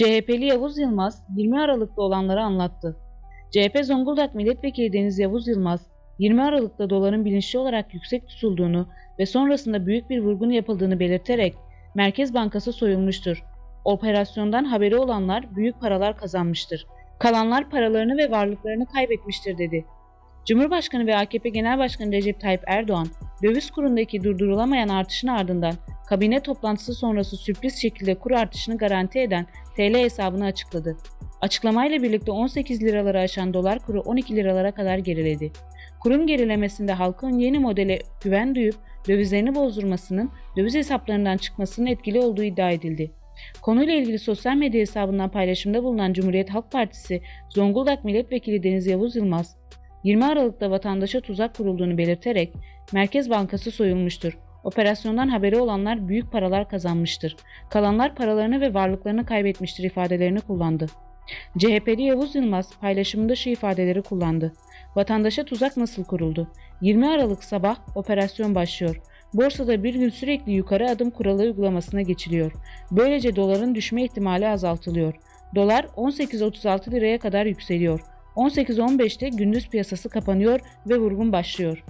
CHP'li Yavuz Yılmaz 20 Aralık'ta olanları anlattı. CHP Zonguldak Milletvekili Deniz Yavuz Yılmaz, 20 Aralık'ta doların bilinçli olarak yüksek tutulduğunu ve sonrasında büyük bir vurgun yapıldığını belirterek Merkez Bankası soyulmuştur. Operasyondan haberi olanlar büyük paralar kazanmıştır. Kalanlar paralarını ve varlıklarını kaybetmiştir dedi. Cumhurbaşkanı ve AKP Genel Başkanı Recep Tayyip Erdoğan, döviz kurundaki durdurulamayan artışın ardından kabine toplantısı sonrası sürpriz şekilde kur artışını garanti eden TL hesabını açıkladı. Açıklamayla birlikte 18 liraları aşan dolar kuru 12 liralara kadar geriledi. Kurun gerilemesinde halkın yeni modele güven duyup dövizlerini bozdurmasının döviz hesaplarından çıkmasının etkili olduğu iddia edildi. Konuyla ilgili sosyal medya hesabından paylaşımda bulunan Cumhuriyet Halk Partisi Zonguldak Milletvekili Deniz Yavuz Yılmaz, 20 Aralık'ta vatandaşa tuzak kurulduğunu belirterek Merkez Bankası soyulmuştur. Operasyondan haberi olanlar büyük paralar kazanmıştır. Kalanlar paralarını ve varlıklarını kaybetmiştir ifadelerini kullandı. CHP'li Yavuz Yılmaz paylaşımında şu ifadeleri kullandı. Vatandaşa tuzak nasıl kuruldu? 20 Aralık sabah operasyon başlıyor. Borsada bir gün sürekli yukarı adım kuralı uygulamasına geçiliyor. Böylece doların düşme ihtimali azaltılıyor. Dolar 18.36 liraya kadar yükseliyor. 18.15'te gündüz piyasası kapanıyor ve vurgun başlıyor.